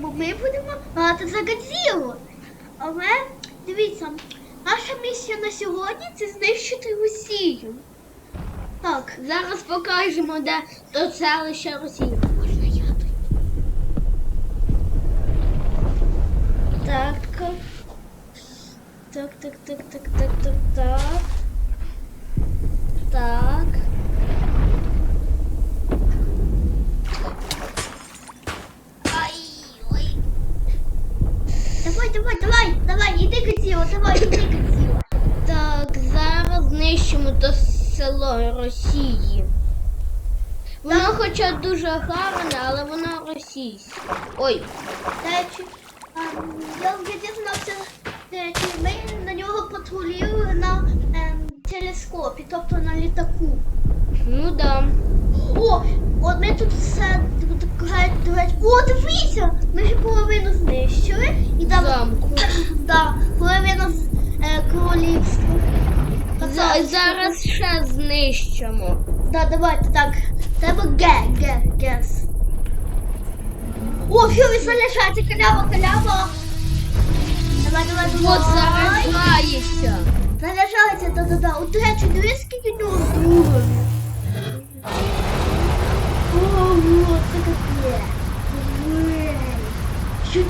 бо Ми будемо грати за Годзілу. Але дивіться, наша місія на сьогодні це знищити Росію. Так, Зараз покажемо, де до селища Росії. можна я? Так. Так, так, так, так, так, так, так. Так. Давай, давай, давай, іди Годзіла, давай, іди Годзіла. Так, зараз знищимо то село Росії. Воно хоча дуже гарне, але воно російське. Ой, речі, ем, я вже дізнався, речі, ми на нього патрулювали на ем, телескопі, тобто на літаку. ну да. О, от ми тут все речі. О, дивіться! Ми вже половину знищили. І там Замку. да, половину е, королівства. За- зараз ще знищимо. Да, давайте так. Треба ге, ге, гес. О, все, ви залишається калява, калява. Давай, давай, давай. От заражається. Заряджається, да-да-да. До речі, дивись, скільки нього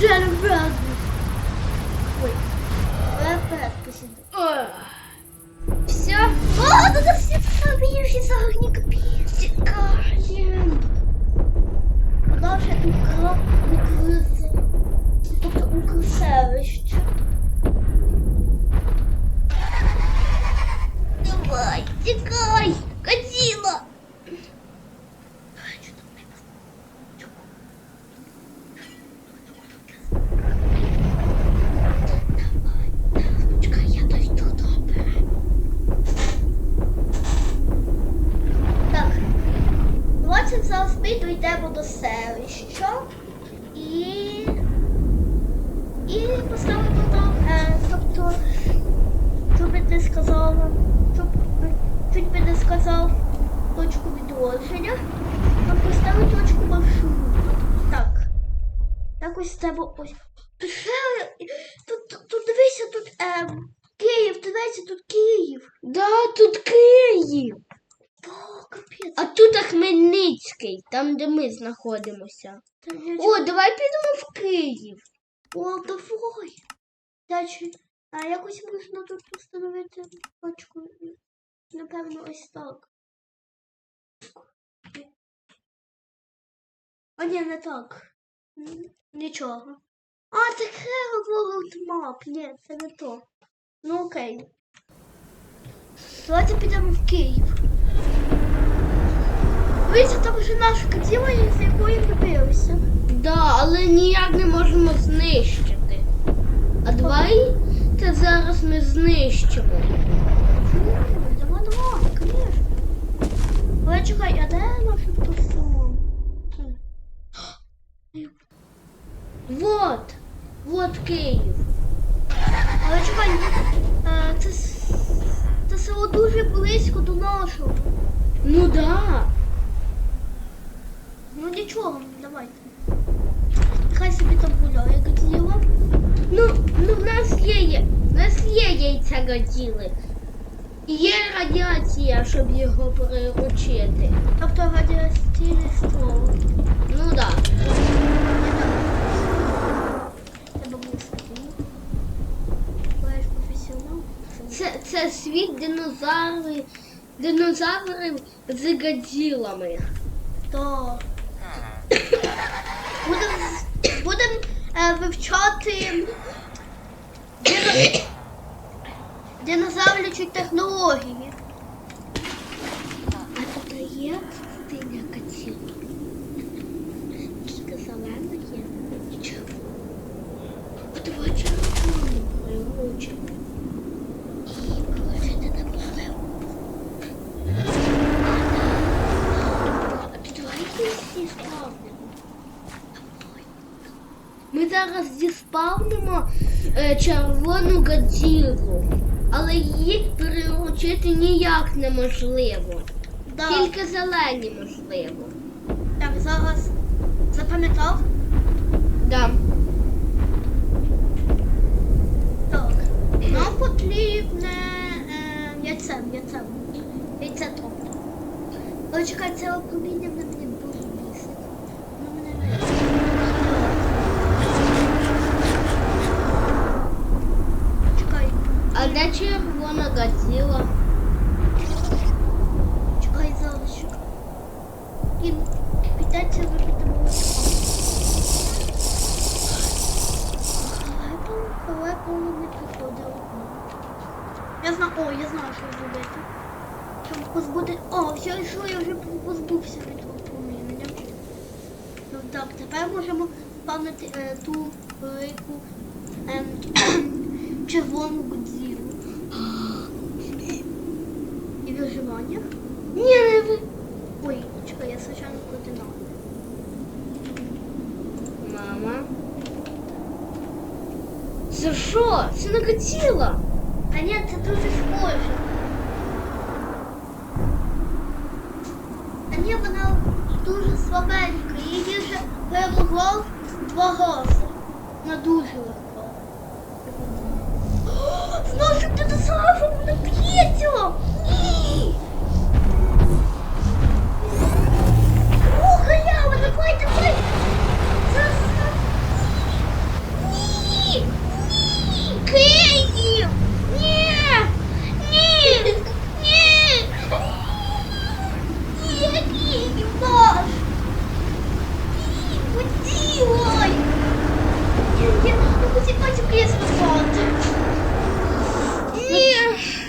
Що І поставимо там, е, тобто, що би ти сказала, щоб чуть би не сказав точку відродження, то поставимо точку маршруту. Так. Так ось треба ось. Тут, тут, дивися, тут ем, Київ, дивися, тут Київ. Да, тут Київ. О, капець. А тут Хмельницький, там, де ми знаходимося. О, давай підемо в Київ. О, давай. Дальше, а якось можна тут встановити точку. Напевно, ось так. А ні, не так. Нічого. А, Hero World Map. Ні, це не то. Ну окей. Давайте підемо в Київ. Дивіться, там вже наша катіла, з якої ми. Да, але ніяк не можемо знищити. А давай це зараз ми знищимо. Давай, давай, конечно. Але чекай, а де наше тут. Вот. Вот Київ. Але чекай, е, це, це село дуже близько до нашого. Ну да. Ну нічого, Собі там гуляє, Годзіла. Ну, ну в нас є, в нас є яйця Годзіли. Є радіація, щоб його приручити. Тобто радіаційний ствол. Ну да. Треба професіонал. Це, це світ динозаврів, динозаврів з Годзілами. То. Будемо будем, е, вивчати динозаврічі технології. А тут є синя Годзіла? Тільки зелена є. Нічого. Подивіться на цьому приручимо. І положити на поле. А ти давай всі спавнимо. Ми зараз Годзілу, але її приручити ніяк неможливо. Да. Тільки зелені можливо. Так, зараз запам'ятав? Да. Так. Нам потрібне е, яйце, яйце. Яйце тобто. Але чекай, це опроміння мене дуже бісить. Ну, мене не Чекай, А де червона газіла? чекай залишок. І підеться випити молоко. Лепо не приходило. Я знаю, о, я знаю, що зробити. Щоб позбути. О, все, що я вже позбувся від того проміння. Ну так, тепер можемо спавнити е, ту велику червону годзілу. І виживання. Ні, не ви. Ой, чекай, я случайно протинав. Мама. Це що? Це не газіла. Та ні, це дуже схоже. Та ні, вона дуже слабенька. Її вже перемогло два рази. Вона Динозавр не б'ється! Ні! О, халява, давай, давай! Зараз. Ні! Ні! Київ! Ні! Ні! Ні! Ні, Київ наш! Ні, поділай! Я, я не хотів бачити Київ спасати. Ні!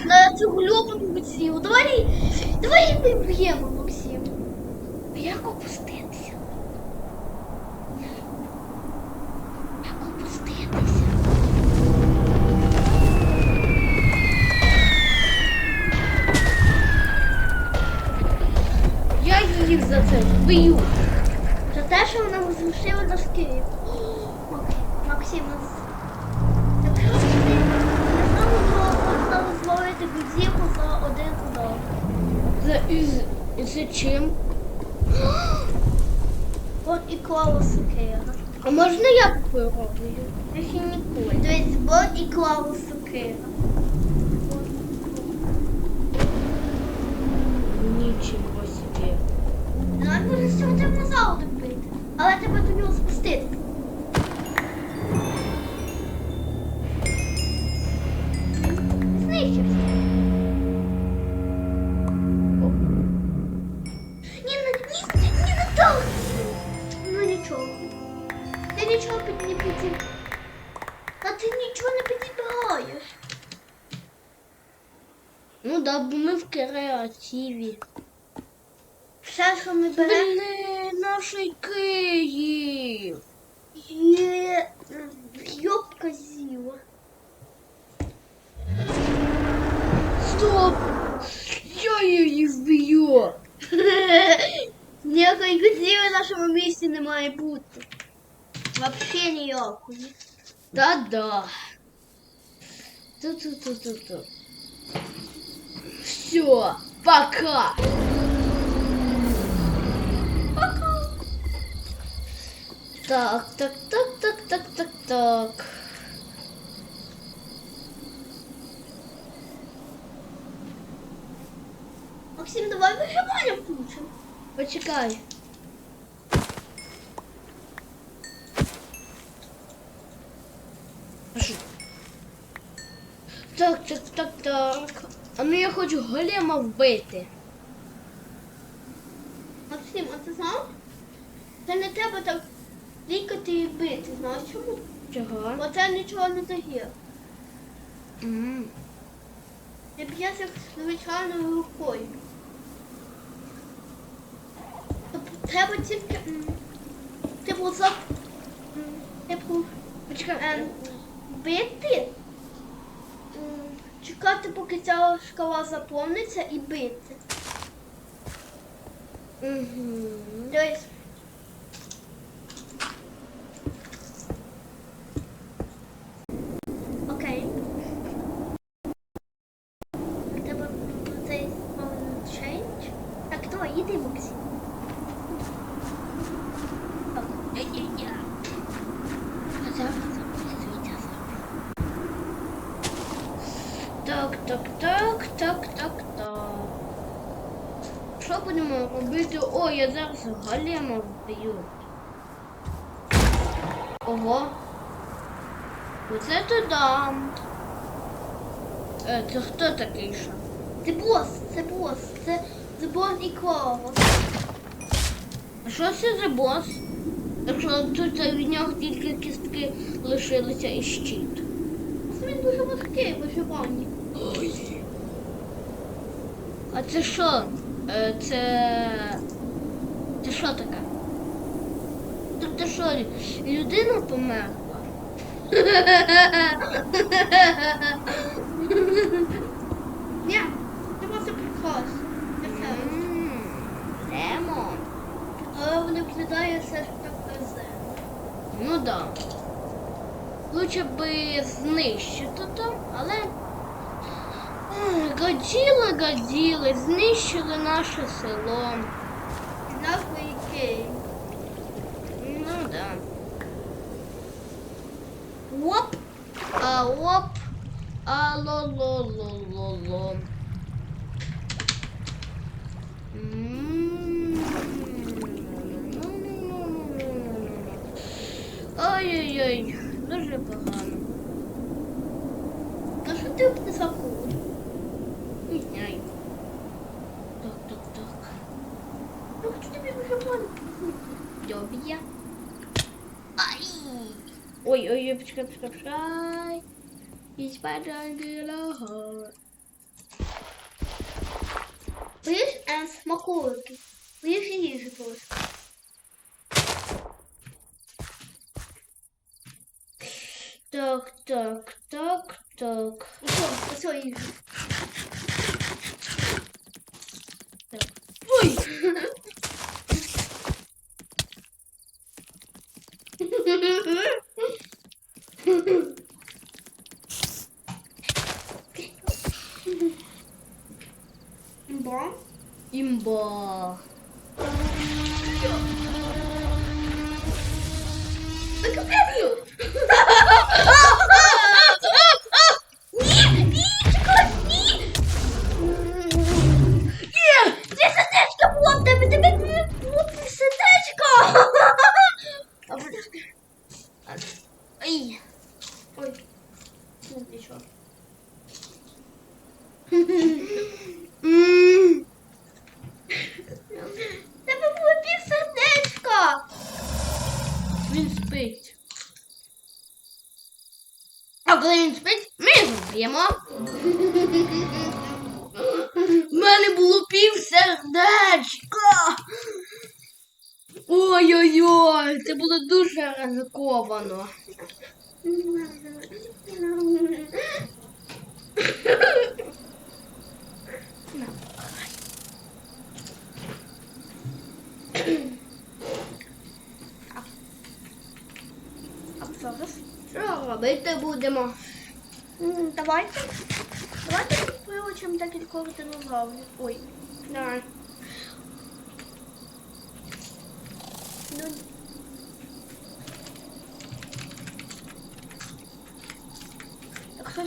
На цю гльопану Максиму. Давай, давай її бот і креативі. Все, що ми беремо, Блін, наш Київ. є йобка зіла. Стоп! Я її вб'ю. Ніякої Годзіли в нашому місті не має бути. Вообще ніякої. Да-да. Ту-ту-ту-ту-ту. Все, пока. Пока. Так, так, так, так, так, так, так. Максим, давай виживання включимо. Почекай. Так, так, так, так. А ну я хочу голема вбити. Максим, а ти знав? Це не треба так лікати і бити. Знаєш чому? Чого? Бо це нічого не дає. М. Ти б'єш як звичайною рукою. Тобто треба тільки. м, Типу за. м, Типу. Почекай. Ем, бити, чекати, поки ця шкала заповниться і бити. Угу. Тобто, Окей. Треба Іди, Максим. Так. Я-я-я. А зараз записується Так, так, так, так, так, так. Що будемо робити? О, я зараз голема вб'ю. Ого. Оце то дам. Е, це хто такий що? Це бос, це бос, це це бос клава. А що це за бос? Якщо тут від нього тільки кістки лишилися і щит. Це Він дуже важкий в виживанні. А це що? Е, Це. Це що таке? Тобто що, людина померла? Ні, це просто. Це все. Але вони виглядає все ж так везе. Ну да. Лучше би знищити то, але. Ех, Годіло, годіло, знищили наше село. Назва який. Ну да. Оп! А оп, а ло ло ло ло ло. Ой-ой-ой, дуже погано. На що ти не забув? Не знаю. Так, так, так. Ну, хочу тобі виживанні. Доб'я. Ай! Ой-ой-ой, почекай, почекай, почекай. І спадангелого. Поїж е, смаколики. Поїж їжі просто. Так, так, так, так. Ось, ось, ось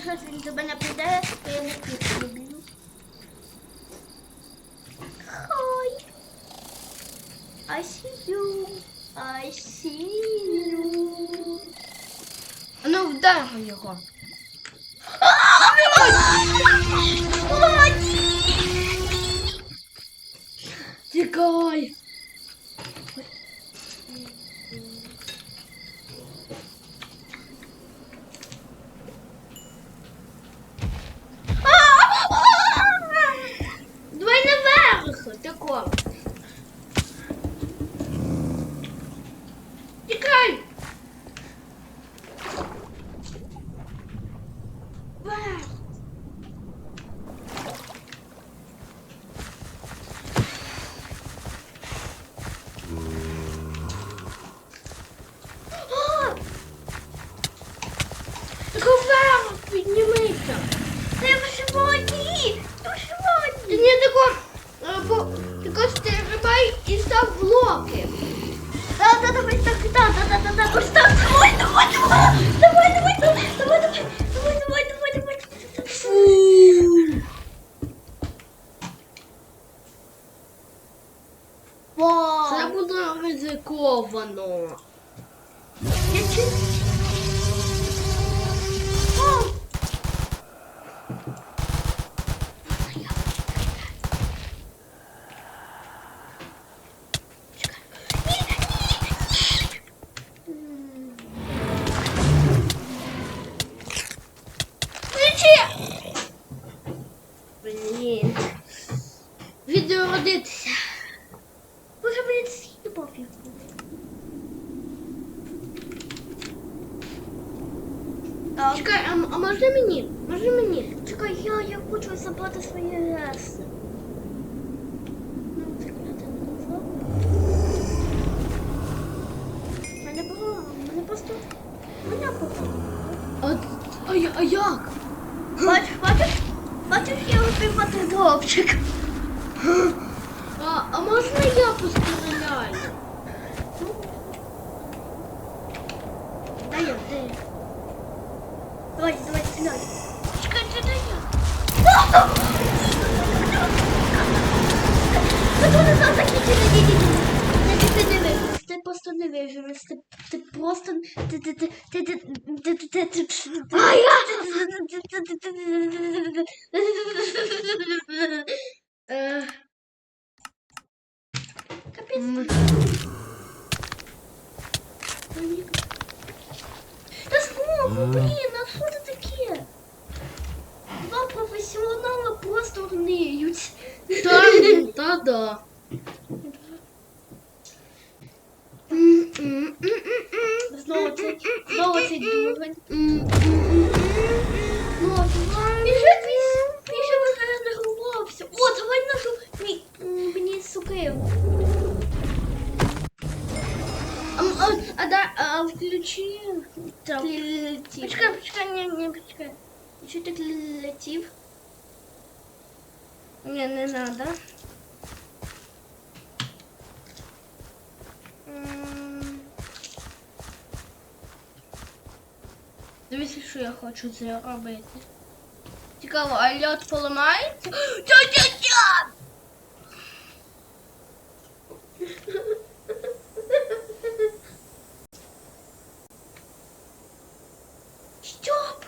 Щось він до мене прийде, то я не люблю. Хай. I see you. I see you. Ну, вдар його. Просто не виживеш, ти, ти просто, ти, ти, ти, ти, ти, ти, ти, ти, ти, А я? Е, Капець. м, Та знову, блін, а що це таке? Два професіонали просто гниють. Та, та да. Знову цей, знову цей дурень. Біжи, біжи, мене нагрувався. О, давай нашу мені сукину. А, а, а, да, а включи там. Почекай, почекай, не, не, почекай. Еще ты летив. Не, не надо. Дивіться, що я хочу зробити. Цікаво, а льот поламається? Тя-тя-тя! Стьоп!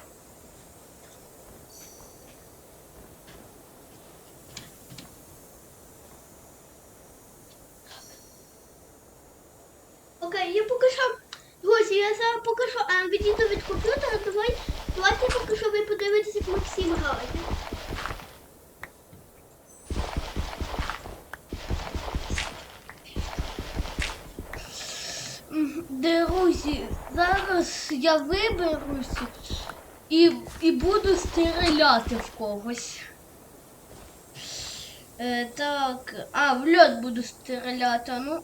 Окей, я поки що. Друзі, я зараз поки що а, відійду від комп'ютера. Давай, давайте поки що ви подивитесь, як Максим грає. М, Друзі, зараз я виберуся і, і буду стріляти в когось. Е, так, а, в льот буду стріляти, ну.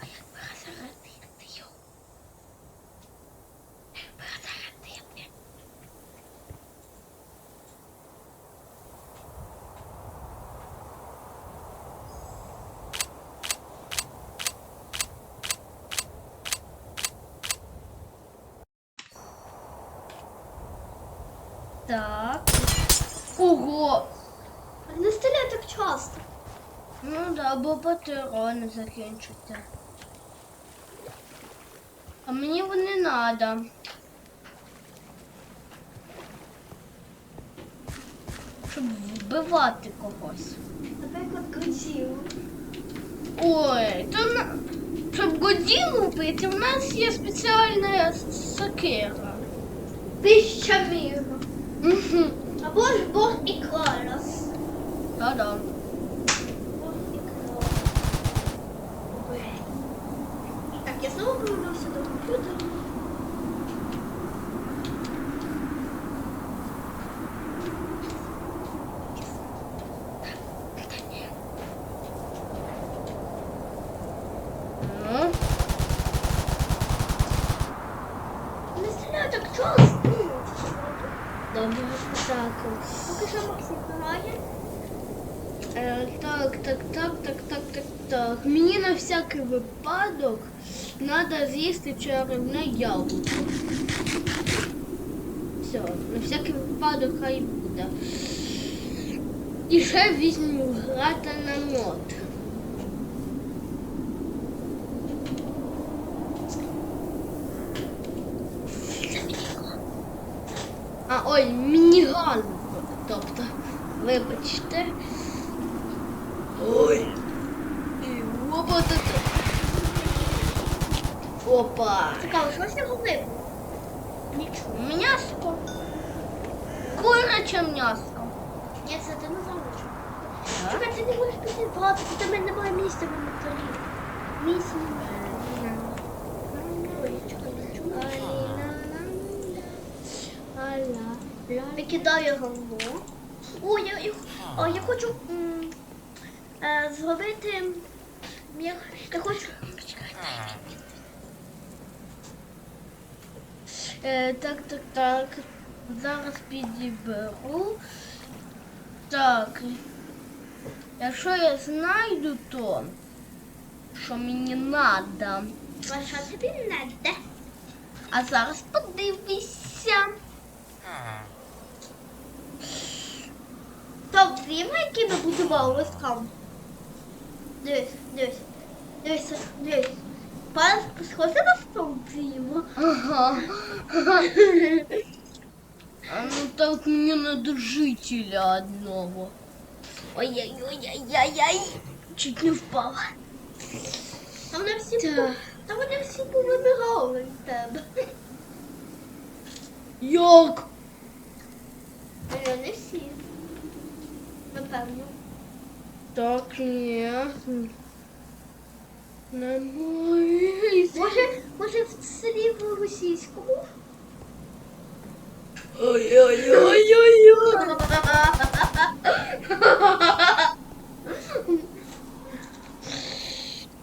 А як перезарядити його? Як перезарядити? Так. Ого! Не стріляй так часто. Ну бо патрони закінчаться. А мені вони надо. Щоб вбивати когось. Наприклад, Годзілу. Ой, то на... щоб Годзілу вбити, у нас є спеціальна сокира. Пища міру. Угу. Або ж Бог і Кларас. Та-да. Бог і Кларас. Так, я знову повернувся до комп'ютера. Ну. Не стріляй так часто. Добре, так. Поки що Максим грає. Е, так, так, так, так, так, так, так. Мені на всякий випадок треба з'їсти чарівне яблуко. Все, на всякий випадок хай буде. І ще візьму грата на мод. кордон. Тобто, вибачте. Ой. І опа тут. Опа. Цікаво, що з нього випало? Нічого. М'яско. Куряче м'яско. Ні, це ти не залишив. Так? Чекай, ти не можеш піти багато, бо в мене немає місця в інвентарі. Місця немає. Ой, чекай, нічого. Викидаю говно. О, я, я, о, я хочу м, е, зробити. Я, я хочу. Е, так, так, так. Зараз підіберу. Так. Якщо я знайду то, що мені треба. А що тобі надо? А зараз подивися. Топ двіма, які ми будували листкам. Дивись, дивись. Дивись, дивись. Пан схоже на стол двіма. Ага. А ну так мені надо жителя одного. Ой-ой-ой-ой-ой-ой. Чуть не впала. Та вони всі, Так. по- та вони всі повибігали від тебе. Як? Але не всі. Напевно. Так, ні. Немає. Може, може в селі в російському? Ой-ой-ой-ой-ой.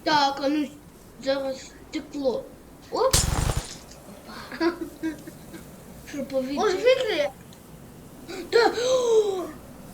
Так, а ну зараз стекло. Оп. Що повітря? викли. Да. О,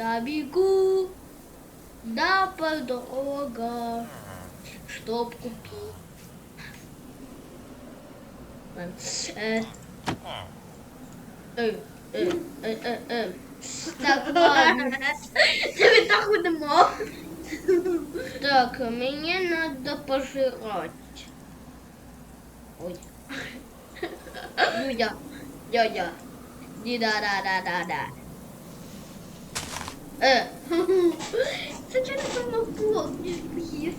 Да бегу на подруга, чтоб купить. Э, э, э, э, э. Так, ладно. Тебе так удумал. Так, мне надо пожирать. Ой. Ну я, я, я. Да-да-да-да-да. Е. Це чи напевно плод ніж поїв.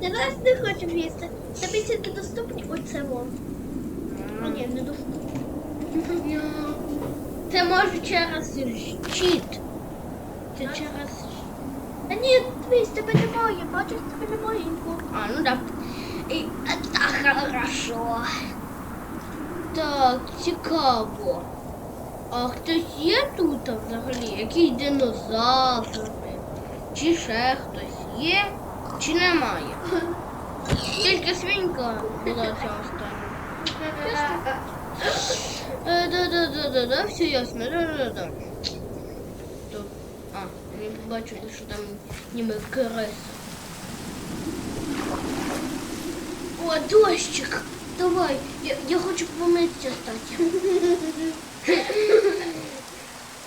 Я зараз не хочу їсти. Тобі тільки доступні оце вон. О, ні, не доступні. Це може через щит. Це через а ні, дивись, тебе немає, бачиш, тебе немає інфу. А, ну да. І, а, хорошо. Так, цікаво. А хтось є тут взагалі? Якісь динозаври? Чи ще хтось є? Чи немає? Тільки свинька була ця остання. Е, Да-да-да-да-да, все ясно, да-да-да. А, не побачили, що там ніби крес. О, дощик! Давай, я, я хочу помитися стати.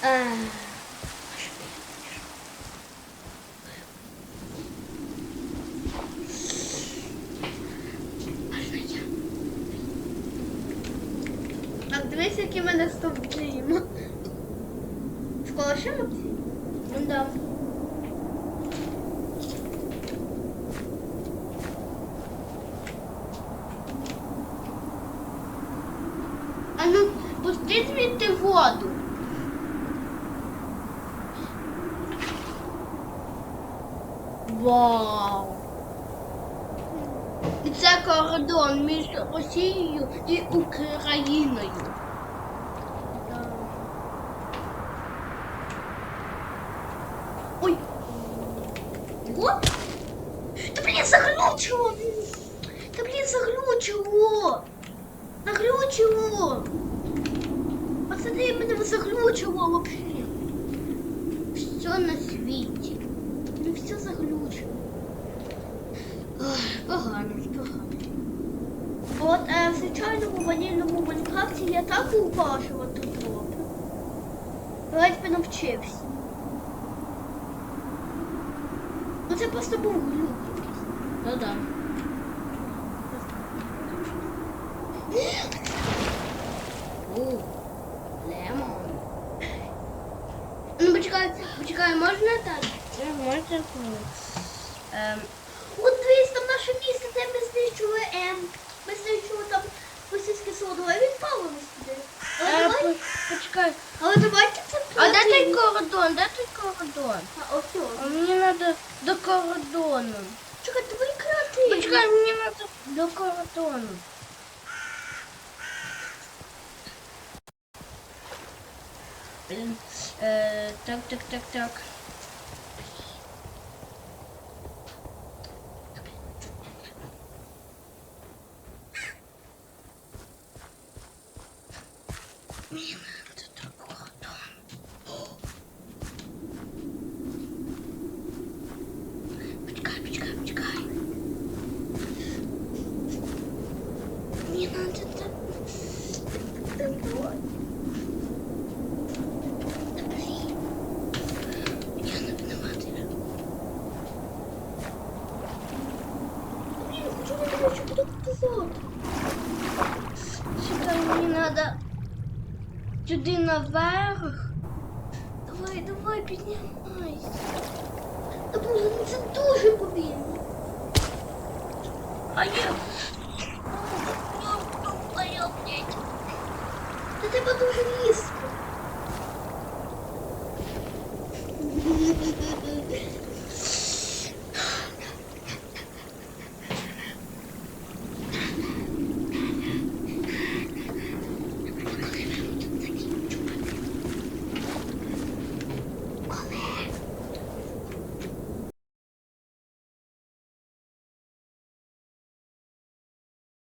Е, Так, дивись, які в мене стовпчима. З колошами? Ну да. А ну, пусти звідти воду. Вау! І це кордон між Росією і Україною. Ой. О! Та блін, заглючило! Та блін, заглючило! заглючило. Пацани, мене заглючило вообще. Все на світі. Ну все заглючило. Ой, погано, погано. От е, в звичайному ванільному Майнкрафті я так упашувати трохи. Ледь би навчився. Ну це просто був глюк якийсь. Ну да. У, лемон. Ну, почекай, почекай, можна так? Можна Ем, От дивись, там наше місце, де ми знищили М. Ми знищили там російське солодо, а він паливо сюди. Але, е, давай, по- почекай. але давайте це А де той пройдемо. кордон? Де той кордон? А, ось цього. А мені треба до кордону. Чекай, давай креативно. Почекай, мені треба до кордону. Блін, Е, так, так, так, так. Мені треба до кордону. Почекай, почекай, почекай. Мне надо так. Давай. Да блин. Я не виновата. Блін, хочу не думати, що буду казати. Чекай, мені надо сюди наверх. Давай, давай, піднімайся. Та ну це дуже повільно. А. Я